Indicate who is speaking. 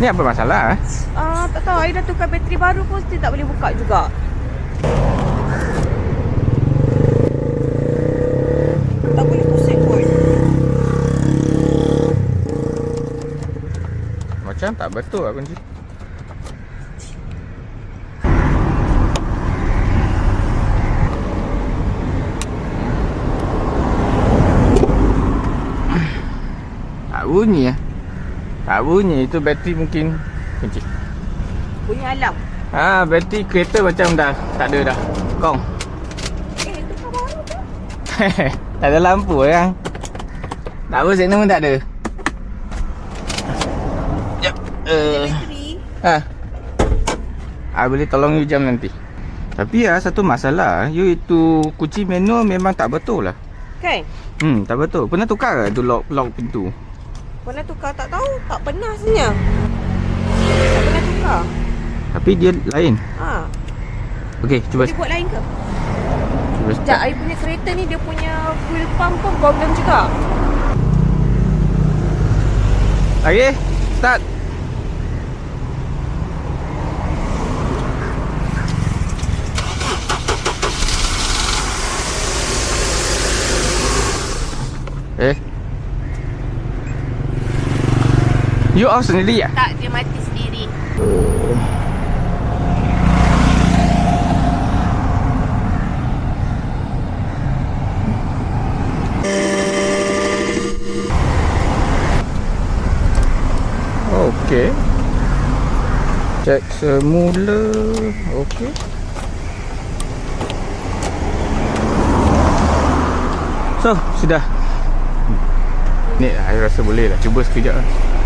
Speaker 1: Ni apa masalah eh?
Speaker 2: Ah, tak tahu. I dah tukar bateri baru pun still tak boleh buka juga. Tak boleh pusing pun.
Speaker 1: Macam tak betul lah kunci. Tak bunyi ya. Tak bunyi itu bateri mungkin kunci.
Speaker 2: Bunyi alam.
Speaker 1: Ha, bateri kereta macam dah tak ada dah. Kong.
Speaker 2: Eh, tukar baru tu.
Speaker 1: tak ada lampu kan. Tak apa signal pun tak ada. Jap. Uh, ha. Ah boleh tolong you jam nanti. Tapi ya satu masalah, you itu kunci manual memang tak betul lah.
Speaker 2: Kan?
Speaker 1: Hmm, tak betul. Pernah tukar ke tu lock lock pintu?
Speaker 2: Pernah tukar tak tahu. Tak pernah sebenarnya. Tak pernah tukar.
Speaker 1: Tapi dia lain.
Speaker 2: Ha.
Speaker 1: Okey, cuba
Speaker 2: Boleh buat lain ke?
Speaker 1: cuba
Speaker 2: Sekejap,
Speaker 1: start.
Speaker 2: I punya kereta ni dia punya fuel pump pun problem juga.
Speaker 1: Okey, start. Eh. You off sendiri ya?
Speaker 2: Tak, dia mati sendiri.
Speaker 1: Okey. Cek semula. Okey. So, sudah. Ni, saya rasa boleh lah. Cuba sekejap lah.